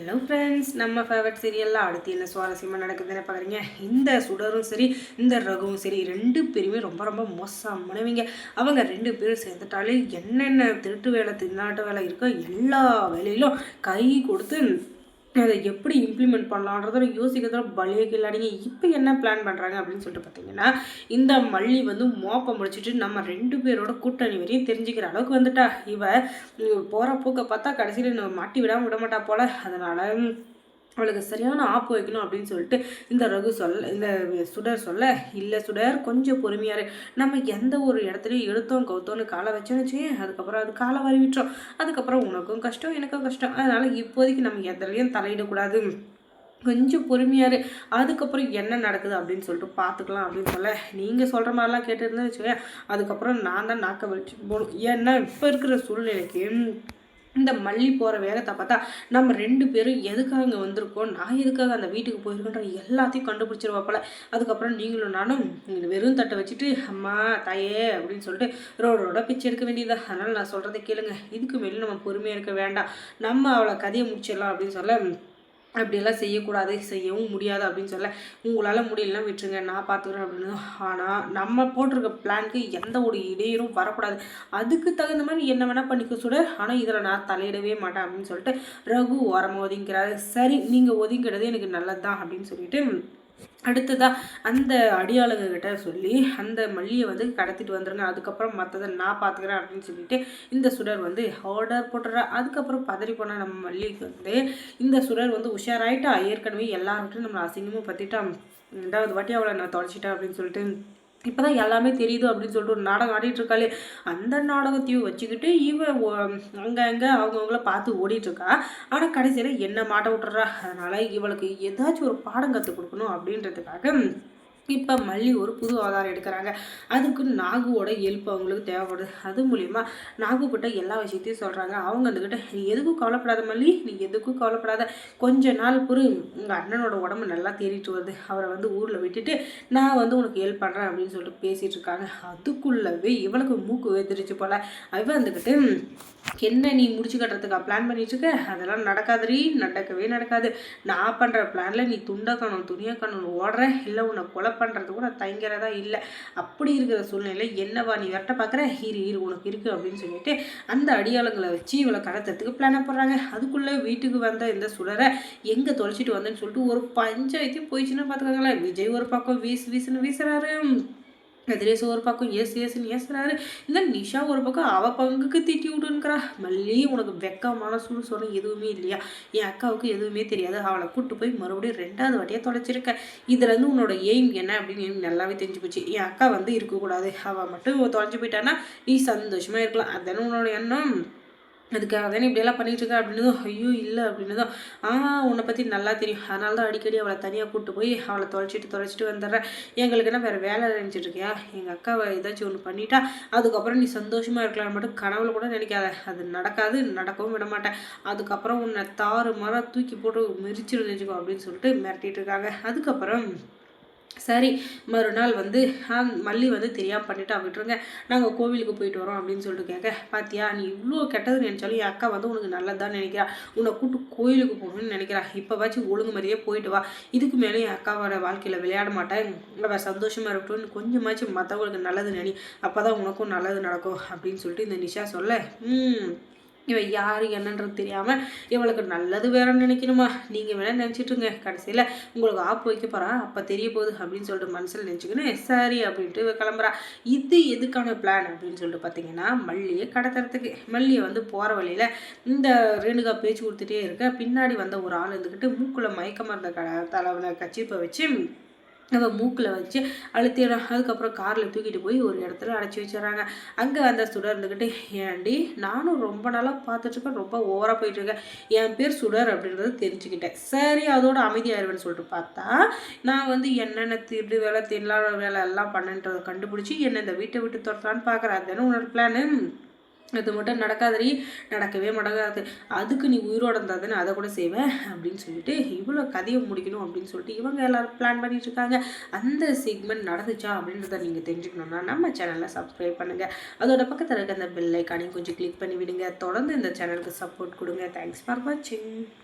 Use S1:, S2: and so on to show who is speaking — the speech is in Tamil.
S1: ஹலோ ஃப்ரெண்ட்ஸ் நம்ம ஃபேவரட் சீரியலில் அடுத்து என்ன சுவாரஸ்யமாக நடக்குதுன்னு பார்க்குறீங்க இந்த சுடரும் சரி இந்த ரகுவும் சரி ரெண்டு பேருமே ரொம்ப ரொம்ப மோசமானவங்க அவங்க ரெண்டு பேரும் சேர்ந்துட்டாலே என்னென்ன திருட்டு வேலை திருநாட்டு வேலை இருக்கோ எல்லா வேலையிலும் கை கொடுத்து அதை எப்படி இம்ப்ளிமெண்ட் பண்ணலான்றத யோசிக்கிறத பலிய கில்லாடிங்க இப்போ என்ன பிளான் பண்ணுறாங்க அப்படின்னு சொல்லிட்டு பார்த்தீங்கன்னா இந்த மல்லி வந்து மோப்பம் முடிச்சுட்டு நம்ம ரெண்டு பேரோட கூட்டணி வரையும் தெரிஞ்சுக்கிற அளவுக்கு வந்துட்டா. இவ போகிற போக்க பார்த்தா கடைசியில் மாட்டி விடாமல் விட மாட்டா போல. அதனால் அவளுக்கு சரியான ஆப்பு வைக்கணும் அப்படின்னு சொல்லிட்டு இந்த ரகு சொல்ல இந்த சுடர் சொல்ல இல்லை சுடர் கொஞ்சம் பொறுமையாரு நம்ம எந்த ஒரு இடத்துலையும் எடுத்தோம் கவுத்தோன்னு காலை வச்சோன்னு வச்சுக்கேன் அதுக்கப்புறம் அது காலை வரவிட்டோம் அதுக்கப்புறம் உனக்கும் கஷ்டம் எனக்கும் கஷ்டம். அதனால் இப்போதைக்கு நம்ம எதுலையும் தலையிடக்கூடாது. கொஞ்சம் பொறுமையாரு அதுக்கப்புறம் என்ன நடக்குது அப்படின்னு சொல்லிட்டு பார்த்துக்கலாம் அப்படின்னு சொல்ல. நீங்கள் சொல்கிற மாதிரிலாம் கேட்டுருந்தேன்னு வச்சுக்கோங்க அதுக்கப்புறம் நான் தான் நாக்க வச்சு போகணும். ஏன்னா இப்போ இருக்கிற சூழ்நிலைக்கு இந்த மல்லி போகிற வேகத்தை பார்த்தா நம்ம ரெண்டு பேரும் எதுக்காக இங்கே வந்திருக்கோம்? நான் எதுக்காக அந்த வீட்டுக்கு போயிருக்கேன்ற எல்லாத்தையும் கண்டுபிடிச்சிருவா போல். அதுக்கப்புறம் நீங்களும் நானும் வெறும் தட்டை வச்சுட்டு அம்மா தாயே அப்படின்னு சொல்லிட்டு ரோடு ரோட பிச்சை எடுக்க வேண்டியது அதனால் நான் சொல்கிறத கேளுங்க. இதுக்கு மேலே நம்ம பொறுமையாக இருக்க வேண்டாம். நம்ம அவளை கதையை முடிச்சிடலாம் அப்படின்னு சொல்ல அப்படியெல்லாம் செய்யக்கூடாது செய்யவும் முடியாது அப்படின்னு சொல்ல உங்களால் முடியலன்னா விட்டுருங்க நான் பார்த்துக்கிறேன் அப்படின்னு. ஆனால் நம்ம போட்டிருக்க பிளானுக்கு எந்த ஒரு இடையூறும் வரக்கூடாது. அதுக்கு தகுந்த மாதிரி என்ன வேணால் பண்ணிக்க சுட ஆனால் இதில் நான் தலையிடவே மாட்டேன் அப்படின்னு சொல்லிட்டு ரகு ஓரமாக ஒதுங்கிறாரு சரி நீங்கள் ஒதுங்கிறது எனக்கு நல்லது தான் அப்படின்னு சொல்லிட்டு அடுத்ததாக அந்த அடியாளுங்கக்கிட்ட சொல்லி அந்த மல்லியை வந்து கடத்திட்டு வந்துருங்க அதுக்கப்புறம் மற்றதை நான் பார்த்துக்கிறேன் அப்படின்னு சொல்லிட்டு இந்த சுடர் வந்து ஆர்டர் போட்டுறா அதுக்கப்புறம் பதறி போன நம்ம மல்லிக்கு வந்து இந்த சுடர் வந்து உஷாராயிட்டா. ஏற்கனவே எல்லாருக்கிட்டையும் நம்ம அசிங்கமும் பற்றிட்டா ரெண்டாவது வாட்டி அவளை நான் தொலைச்சிட்டேன் அப்படின்னு சொல்லிட்டு இப்போ தான் எல்லாமே தெரியுது அப்படின்னு சொல்லிட்டு ஒரு நாடகம் ஆடிட்டு இருக்காளே அந்த நாடகத்தையும் வச்சுக்கிட்டு இவ அங்கே அங்கே அவங்கவுங்கள பார்த்து ஓடிட்டுருக்கா. ஆனால் கடைசியில் என்ன மாட்ட விட்டுறா? அதனால் இவளுக்கு ஏதாச்சும் ஒரு பாடம் கற்றுக் கொடுக்கணும் அப்படின்றதுக்காக இப்போ மல்லி ஒரு புது ஆதாரம் எடுக்கிறாங்க. அதுக்கு நாகுவோட ஹெல்ப் அவங்களுக்கு தேவைப்படுது. அது மூலியமாக நாகுக்கிட்ட எல்லா விஷயத்தையும் சொல்கிறாங்க அவங்க வந்துக்கிட்ட நீ எதுக்கும் கவலைப்படாத மல்லி நீ எதுக்கும் கவலைப்படாத. கொஞ்ச நாள் பொறு உங்கள் அண்ணனோட உடம்பு நல்லா தேடிட்டு வருது. அவரை வந்து ஊரில் விட்டுட்டு நான் வந்து உனக்கு ஹெல்ப் பண்ணுறேன் அப்படின்னு சொல்லிட்டு பேசிகிட்டு இருக்காங்க. அதுக்குள்ளவே இவளுக்கு மூக்கு வெதிரிச்சு போல். அவ வந்துக்கிட்டு என்ன நீ முடிச்சு கட்டுறதுக்கா பிளான் பண்ணிட்டு இருக்க அதெல்லாம் நடக்காதுரி நடக்கவே நடக்காது. நான் பண்ணுற பிளானில் நீ துண்டக்கணும் துணியக்கணும் ஓடுற? இல்லை உன்னை கொலை பண்ணுறது கூட தயங்கிறதா இல்லை. அப்படி இருக்கிற சூழ்நிலை என்னவா நீ வரட்ட பார்க்குற ஹீரு ஹீரு உனக்கு இருக்குது அப்படின்னு சொல்லிட்டு அந்த அடியாளங்களை வச்சு இவளை கடத்துறதுக்கு பிளானை போடுறாங்க. அதுக்குள்ளே வீட்டுக்கு வந்த இந்த சுடரை எங்கே தொலைச்சிட்டு வந்தேன்னு சொல்லிட்டு ஒரு பஞ்சாயத்தையும் போயிடுச்சுன்னு பார்த்துக்கோங்களேன் விஜய் ஒரு பக்கம் வீசு வீசுன்னு வீசுறாரு. எதிரேஸ் ஒரு பக்கம் ஏசு ஏசுன்னு ஏசுறாரு. இல்லை நிஷா ஒரு பக்கம் அவள் பங்குக்கு திட்டி விட்டுன்னுக்கிறா. மல்லி உனக்கு வெக்கமான சுடு சொல்ல எதுவுமே இல்லையா? என் அக்காவுக்கு எதுவுமே தெரியாது. அவளை கூட்டு போய் மறுபடியும் ரெண்டாவது வாட்டியாக தொலைச்சிருக்க. இதுலேருந்து உன்னோட எய்ம் என்ன அப்படின்னு எனக்கு நல்லாவே தெரிஞ்சு போச்சு. என் அக்கா வந்து இருக்கக்கூடாது. அவள் மட்டும் தொலைஞ்சு போயிட்டான்னா நீ சந்தோஷமாக இருக்கலாம். அதுதானே உன்னோட எண்ணம்? அதுக்காக தானே இப்படியெல்லாம் பண்ணிட்டு இருக்கா அப்படின்னு ஐயோ இல்லை அப்படின்னதும் ஆ உன்னை பற்றி நல்லா தெரியும். அதனால தான் அடிக்கடி அவளை தனியாக கூப்பிட்டு போய் அவளை தொலைச்சிட்டு தொலைச்சிட்டு வந்துடுறேன். எங்களுக்கு என்ன வேறு வேலை நினச்சிட்ருக்கியா எங்கள் அக்காவை ஏதாச்சும் ஒன்று பண்ணிட்டா அதுக்கப்புறம் நீ சந்தோஷமாக இருக்கலாம் மட்டும் கனவுல கூட நினைக்காத. அது நடக்காது நடக்கவும் விட மாட்டேன். அதுக்கப்புறம் உன்னை தாறு மரம் தூக்கி போட்டு மிரிச்சிடும் அப்படின்னு சொல்லிட்டு மிரட்டிட்டு இருக்காங்க. அதுக்கப்புறம் சரி மறுநாள் வந்து மல்லி வந்து தெரியாமல் பண்ணிட்டா விட்டுருங்க. நாங்கள் கோவிலுக்கு போயிட்டு வரோம் அப்படின்னு சொல்லிட்டு கேட்க பாத்தியா நீ இவ்வளோ கெட்டது நினச்சாலும் என் அக்கா வந்து உனக்கு நல்லதான் நினைக்கிறா. உன்னை கூட்டு கோயிலுக்கு போகணும்னு நினைக்கிறா. இப்போவாச்சும் ஒழுங்கு மாதிரியே போயிட்டு வா. இதுக்கு மேலே என் அக்காவோட வாழ்க்கையில் விளையாட மாட்டேன் அவள் சந்தோஷமாக இருக்கட்டும். கொஞ்சமாச்சும் மற்றவங்களுக்கு நல்லது நினை. அப்போ தான் உனக்கும் நல்லது நடக்கும் அப்படின்னு சொல்லிட்டு இந்த நிஷா சொல்ல. ம். இவன் யார் என்னன்றது தெரியாமல் இவளுக்கு நல்லது வேறன்னு நினைக்கணுமா? நீங்கள் வேணால் நினச்சிட்டுங்க கடைசியில் உங்களுக்கு ஆப் வைக்க போகிறா அப்போ தெரிய போகுது அப்படின்னு சொல்லிட்டு மனசில் நினச்சிக்கின்னு சரி அப்படின்ட்டு கிளம்புறா. இது எதுக்கான பிளான் அப்படின்னு சொல்லிட்டு பார்த்தீங்கன்னா மல்லியை கடத்துறதுக்கு மல்லியை வந்து போகிற வழியில் இந்த ரேணுகா பேச்சு கொடுத்துட்டே இருக்க. பின்னாடி வந்த ஒரு ஆள் இருந்துக்கிட்டு மூக்கில் மயக்க மருந்த க தலைவனை கச்சிப்பை வச்சு அதை மூக்கில் வச்சு அழுத்திடுறோம். அதுக்கப்புறம் காரில் தூக்கிட்டு போய் ஒரு இடத்துல அடைச்சி வச்சிடறாங்க. அங்கே அந்த சுடர் இருந்துக்கிட்டு ஏன்டி நானும் ரொம்ப நாளாக பார்த்துட்ருக்கேன் ரொம்ப ஓவராக போயிட்டுருக்கேன். என் பேர் சுடர் அப்படின்றத தெரிஞ்சுக்கிட்டேன். சரி அதோட அமைதியாயிருவேன்னு சொல்லிட்டு பார்த்தா நான் வந்து என்னென்ன திருடு வேலை தில்லாத வேலை எல்லாம் பண்ணுன்றதை கண்டுபிடிச்சி என்னை இந்த வீட்டை விட்டு துரத்தான்னு பார்க்குறேன். அதுதானே உன்னோட பிளானு அது மட்டும் நடக்காதடி. நடக்கவே நடக்காது அதுக்கு நீ உயிரோட இருந்தால் தானே அதை கூட செய்வேன் அப்படின்னு சொல்லிட்டு இவ்வளோ கதையை முடிக்கணும் அப்படின்னு சொல்லிட்டு இவங்க எல்லோரும் பிளான் பண்ணிட்டு இருக்காங்க. அந்த செக்மெண்ட் நடந்துச்சா அப்படின்றத நீங்கள் தெரிஞ்சுக்கணுன்னா நம்ம சேனலில் சப்ஸ்கிரைப் பண்ணுங்கள் அதோட பக்கத்தில் இருக்க அந்த பெல் ஐக்கானையும் கொஞ்சம் கிளிக் பண்ணி விடுங்க தொடர்ந்து இந்த சேனலுக்கு சப்போர்ட் கொடுங்க. தேங்க்ஸ் ஃபார் வாட்சிங்